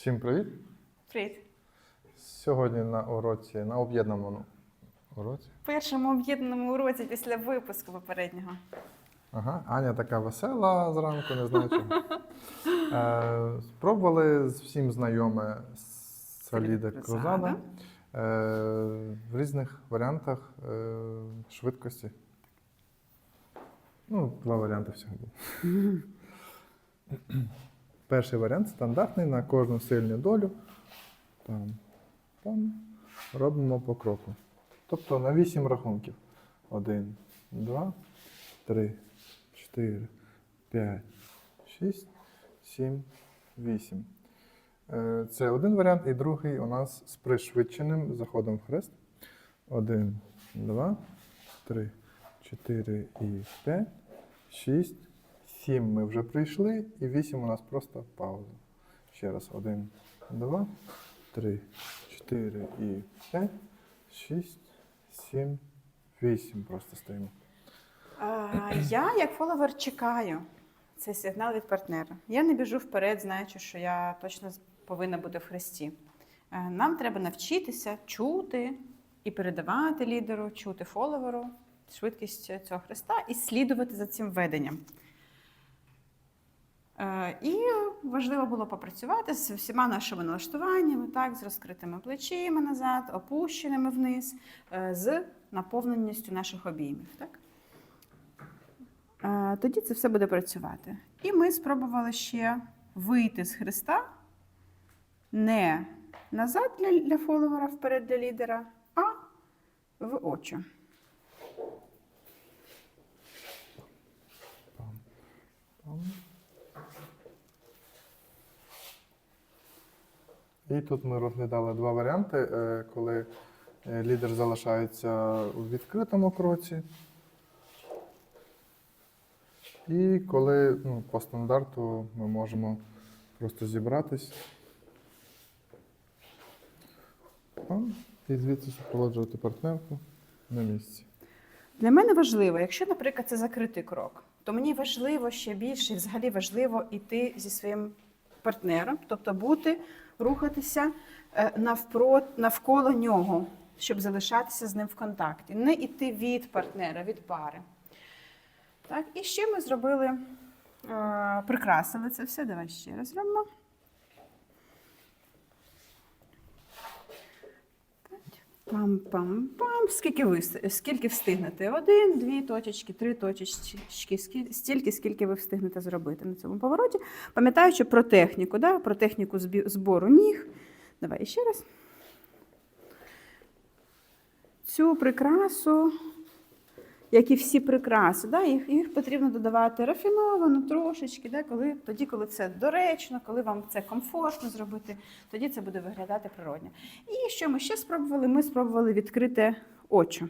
Всім привіт! Привіт. Сьогодні на уроці, на об'єднаному уроці. Першому об'єднаному уроці після випуску попереднього. Ага, Аня така весела зранку, не знаю чому. Е, спробували з всім знайоме соліде Крузада. крузада е, в різних варіантах е, швидкості. Ну, два варіанти всього. Перший варіант стандартний на кожну сильну долю. Там, там, робимо по кроку. Тобто на 8 рахунків. 1, 2, 3, 4, 5, 6, 7, 8. Е, Це один варіант, і другий у нас з пришвидшеним заходом в хрест. 1, 2, 3, 4 і 5, 6, 7 ми вже прийшли, і 8 у нас просто пауза. Ще раз. 1, 2, 3, 4 і 5, 6, 7, 8 просто стоїмо. Я, як фоловер, чекаю цей сигнал від партнера. Я не біжу вперед, знаючи, що я точно повинна бути в хресті. Е, Нам треба навчитися чути і передавати лідеру, чути фоловеру швидкість цього хреста і слідувати за цим веденням. Е, І важливо було попрацювати з всіма нашими налаштуваннями, так, з розкритими плечима назад, опущеними вниз, е, з наповненістю наших обіймів. Так? Е, Тоді це все буде працювати. І ми спробували ще вийти з хреста не назад для, для фоловера, вперед для лідера, а в очі. Пам, пам. І тут ми розглядали два варіанти, е, коли е, лідер залишається у відкритому кроці. І коли ну, по стандарту ми можемо просто зібратись. І звідси супроводжувати партнерку на місці. Для мене важливо, якщо, наприклад, це закритий крок, то мені важливо ще більше, і взагалі важливо йти зі своїм партнером, тобто бути, рухатися е, навпрот, навколо нього, щоб залишатися з ним в контакті, не йти від партнера, від пари. Так, і ще ми зробили, е, прикрасили це все. Давай ще раз зробимо. Пам-пам-пам. Скільки ви скільки встигнете? Один, дві точечки, три точечки, стільки, скільки ви встигнете зробити на цьому повороті. Пам'ятаючи про техніку, да? про техніку збору ніг. Давай ще раз. Цю прикрасу, як і всі прикраси, да? їх, їх потрібно додавати рафіновано трошечки, да? коли, тоді, коли це доречно, коли вам це комфортно зробити, тоді це буде виглядати природньо. І що ми ще спробували? Ми спробували відкрити очі.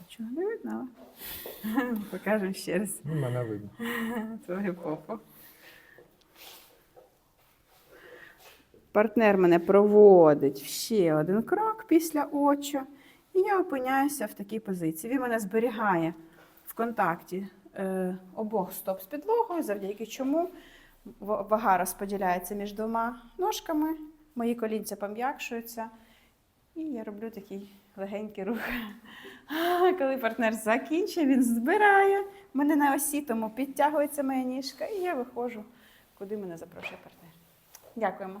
Нічого не видно, але покажемо ще раз Ну, мене видно. твою попу. Партнер мене проводить ще один крок після очі, і я опиняюся в такій позиції. Він мене зберігає в контакті е, обох стоп з підлогою, завдяки чому вага розподіляється між двома ножками, мої колінця пом'якшуються, і я роблю такий легенький рух. Коли партнер закінчує, він збирає мене на осі, тому підтягується моя ніжка, і я виходжу, куди мене запрошує партнер. Дякуємо.